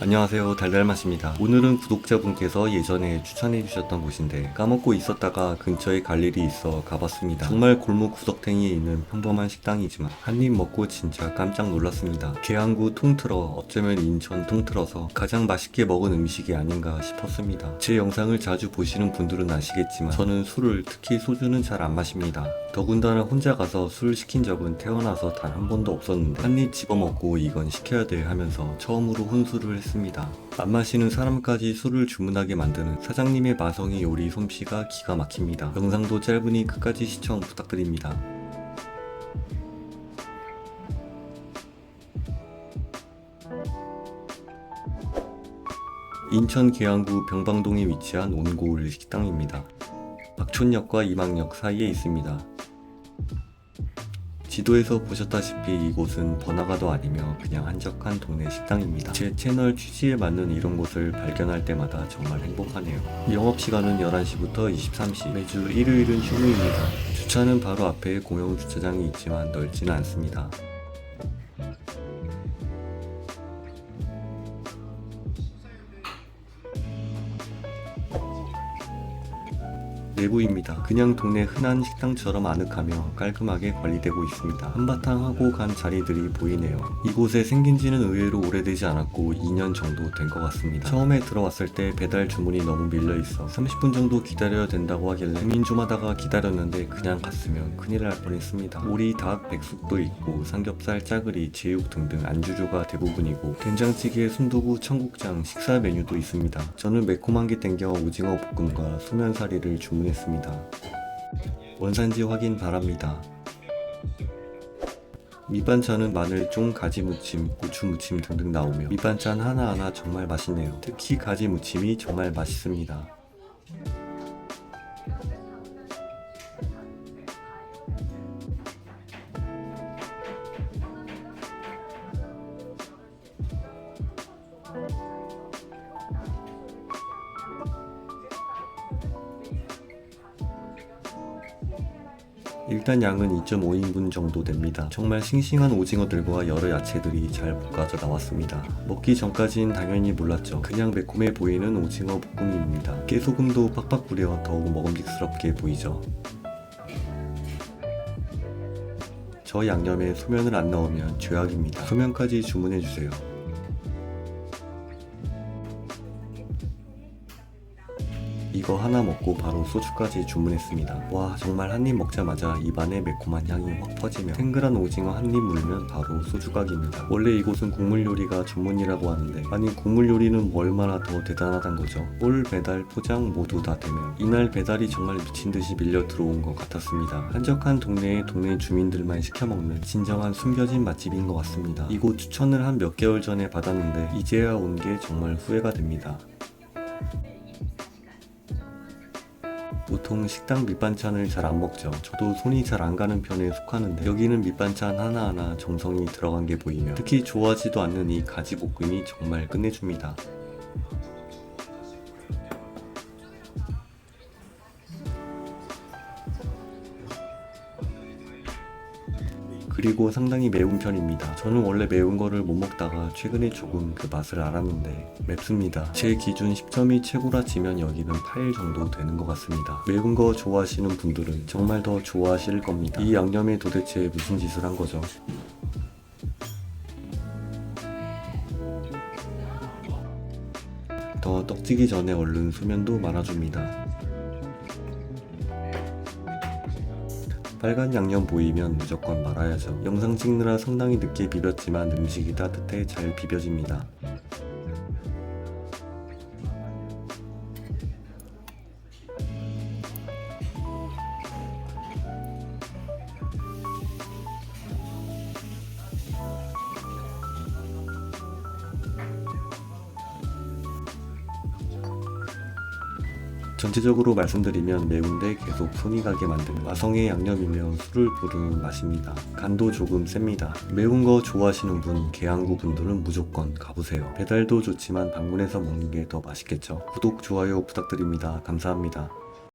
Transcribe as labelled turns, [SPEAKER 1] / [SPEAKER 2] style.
[SPEAKER 1] 안녕하세요. 달달맛입니다. 오늘은 구독자분께서 예전에 추천해 주셨던 곳인데 까먹고 있었다가 근처에 갈 일이 있어 가봤습니다. 정말 골목 구석탱이에 있는 평범한 식당이지만 한 입 먹고 진짜 깜짝 놀랐습니다. 계양구 통틀어 어쩌면 인천 통틀어서 가장 맛있게 먹은 음식이 아닌가 싶었습니다. 제 영상을 자주 보시는 분들은 아시겠지만 저는 술을 특히 소주는 잘 안 마십니다. 더군다나 혼자 가서 술 시킨 적은 태어나서 단 한 번도 없었는데 한 입 집어먹고 이건 시켜야 돼 하면서 처음으로 혼술을 했 습니다. 안 마시는 사람까지 술을 주문하게 만드는 사장님의 마성의 요리 솜씨가 기가 막힙니다. 영상도 짧으니 끝까지 시청 부탁드립니다. 인천 계양구 병방동에 위치한 온고을 식당입니다. 박촌역과 이망역 사이에 있습니다. 지도에서 보셨다시피 이곳은 번화가도 아니며 그냥 한적한 동네 식당입니다. 제 채널 취지에 맞는 이런 곳을 발견할 때마다 정말 행복하네요. 영업시간은 11시부터 23시, 매주 일요일은 휴무입니다. 주차는 바로 앞에 공용 주차장이 있지만 넓지는 않습니다. 내부입니다. 그냥 동네 흔한 식당처럼 아늑하며 깔끔하게 관리되고 있습니다. 한바탕 하고 간 자리들이 보이네요. 이곳에 생긴 지는 의외로 오래되지 않았고 2년 정도 된 것 같습니다. 처음에 들어왔을 때 배달 주문이 너무 밀려 있어 30분 정도 기다려야 된다고 하길래 고민 좀 하다가 기다렸는데 그냥 갔으면 큰일 날 뻔했습니다. 오리, 닭, 백숙도 있고 삼겹살, 짜글이, 제육 등등 안주류가 대부분이고 된장찌개, 순두부, 청국장, 식사 메뉴도 있습니다. 저는 매콤한 게 땡겨 오징어 볶음과 소면사리를 주문했습니다. 원산지 확인 바랍니다. 밑반찬은 마늘종, 가지무침, 고추무침 등등 나오며 밑반찬 하나하나 정말 맛있네요. 특히 가지무침이 정말 맛있습니다. 일단 양은 2.5인분 정도 됩니다. 정말 싱싱한 오징어들과 여러 야채들이 잘 볶아져 나왔습니다. 먹기 전까진 당연히 몰랐죠. 그냥 매콤해 보이는 오징어 볶음입니다. 깨소금도 팍팍 뿌려 더욱 먹음직스럽게 보이죠. 저 양념에 소면을 안 넣으면 죄악입니다. 소면까지 주문해주세요. 이거 하나 먹고 바로 소주까지 주문했습니다. 와 정말 한 입 먹자마자 입안에 매콤한 향이 확 퍼지며 탱글한 오징어 한 입 물면 바로 소주각입니다. 원래 이곳은 국물 요리가 전문이라고 하는데 아니 국물 요리는 뭐 얼마나 더 대단하단 거죠. 올 배달 포장 모두 다 되면 이날 배달이 정말 미친 듯이 밀려 들어온 것 같았습니다. 한적한 동네에 동네 주민들만 시켜 먹는 진정한 숨겨진 맛집인 것 같습니다. 이곳 추천을 한 몇 개월 전에 받았는데 이제야 온 게 정말 후회가 됩니다. 보통 식당 밑반찬을 잘 안 먹죠. 저도 손이 잘 안 가는 편에 속하는데 여기는 밑반찬 하나하나 정성이 들어간 게 보이며 특히 좋아하지도 않는 이 가지볶음이 정말 끝내줍니다. 그리고 상당히 매운 편입니다. 저는 원래 매운 거를 못 먹다가 최근에 조금 그 맛을 알았는데 맵습니다. 제 기준 10점이 최고라 치면 여기는 8 정도 되는 것 같습니다. 매운 거 좋아하시는 분들은 정말 더 좋아하실 겁니다. 이 양념에 도대체 무슨 짓을 한 거죠? 더 떡지기 전에 얼른 소면도 말아줍니다. 빨간 양념 보이면 무조건 말아야죠. 영상 찍느라 상당히 늦게 비볐지만 음식이 따뜻해 잘 비벼집니다. 전체적으로 말씀드리면 매운데 계속 손이 가게 만드는 마성의 양념이며 술을 부르는 맛입니다. 간도 조금 셉니다. 매운 거 좋아하시는 분, 계양구 분들은 무조건 가보세요. 배달도 좋지만 방문해서 먹는 게 더 맛있겠죠. 구독, 좋아요 부탁드립니다. 감사합니다.